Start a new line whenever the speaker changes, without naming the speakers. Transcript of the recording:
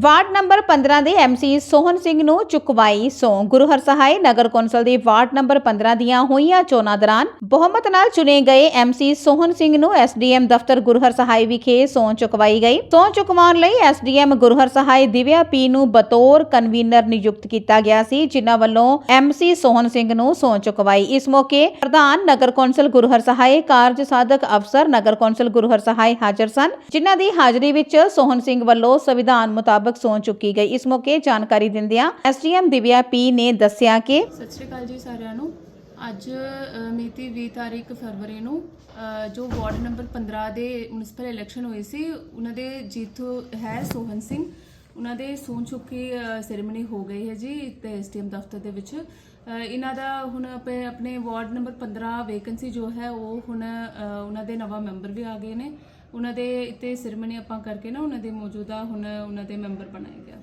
Ward number 15 ਦੇ MC Sohan Singh ਨੂੰ ਚੁਕਵਾਈ ਸੌ। ਗੁਰੂ ਹਰਸਹਾਏ ਨਗਰ ਕੌਂਸਲ ਦੀ ਵਾਰਡ ਨੰਬਰ 15 ਦੀਆਂ ਹੋਈਆਂ ਚੋਣਾਂ ਦੌਰਾਨ ਬਹੁਮਤ ਨਾਲ ਚੁਣੇ ਗਏ ਐਮਸੀ ਸੋਹਨ ਸਿੰਘ ਨੂੰ ਐਸਡੀਐਮ ਦਫ਼ਤਰ ਗੁਰੂ ਹਰਸਹਾਏ ਵਿਖੇ ਸੌ ਚੁਕਵਾਈ ਗਈ। ਸੌ ਚੁਕਵਾਉਣ ਲਈ ਐਸਡੀਐਮ ਗੁਰੂ ਹਰਸਹਾਏ ਦਿਵਿਆ ਪੀ ਨੂੰ ਬਤੌਰ ਕਨਵੀਨਰ ਨਿਯੁਕਤ ਕੀਤਾ ਗਿਆ ਸੀ, ਜਿਨ੍ਹਾਂ ਵੱਲੋਂ ਐਮਸੀ ਸੋਹਨ ਸਿੰਘ ਨੂੰ ਸੌ ਚੁਕਵਾਈ। ਇਸ ਮੌਕੇ ਪ੍ਰਧਾਨ ਨਗਰ ਕੌਂਸਲ ਗੁਰੂ ਹਰਸਹਾਏ, ਕਾਰਜ ਸਾਧਕ ਅਫਸਰ ਨਗਰ ਕੌਂਸਲ ਗੁਰੂ ਹਰਸਹਾਏ ਹਾਜ਼ਰ ਸਨ, ਜਿਨ੍ਹਾਂ ਦੀ ਹਾਜ਼ਰੀ ਵਿੱਚ ਸੋਹਨ ਸਿੰਘ ਵੱਲੋਂ ਸੰਵਿਧਾਨ ਮੁਤਾਬਕ ਸਹੁੰ ਚੁੱਕੀ ਗਈ। ਇਸ ਮੌਕੇ ਜਾਣਕਾਰੀ ਦਿੰਦਿਆਂ ਐਸਡੀਐਮ ਦਿਵਿਆ ਪੀ ਨੇ ਦੱਸਿਆ ਕਿ
ਸਤਿ ਸ਼੍ਰੀ ਅਕਾਲ ਜੀ ਸਾਰਿਆਂ ਨੂੰ। ਅੱਜ ਮਿਤੀ 20 ਤਾਰੀਖ ਫਰਵਰੀ ਨੂੰ ਜੋ ਵਾਰਡ ਨੰਬਰ 15 ਦੇ ਮਿਊਨਿਸਪਲ ਇਲੈਕਸ਼ਨ ਹੋਈ ਸੀ, ਉਹਨਾਂ ਦੇ ਜੀਤੂ ਹੈ ਸੋਹਨ ਸਿੰਘ। ਉਹਨਾਂ ਦੇ ਸੌਂ ਚੁੱਕੀ ਸੈਰੇਮਨੀ ਹੋ ਗਈ ਹੈ ਜੀ ਤੇ ਐਸਟੀਐਮ ਦਫ਼ਤਰ ਦੇ ਵਿੱਚ। ਇਹਨਾਂ ਦਾ ਹੁਣ ਆਪਣੇ ਵਾਰਡ ਨੰਬਰ 15 ਵੇਕੈਂਸੀ ਜੋ ਹੈ, ਉਹ ਹੁਣ ਉਹਨਾਂ ਦੇ ਨਵਾਂ ਮੈਂਬਰ ਵੀ ਆ ਗਏ ਨੇ। ਉਹਨਾਂ ਦੇ ਇੱਥੇ ਸੈਰੇਮਨੀ ਆਪਾਂ ਕਰਕੇ ਨਾ ਉਹਨਾਂ ਦੇ ਮੌਜੂਦਾ ਹੁਣ ਉਹਨਾਂ ਦੇ ਮੈਂਬਰ ਬਣਾਏ ਗਿਆ।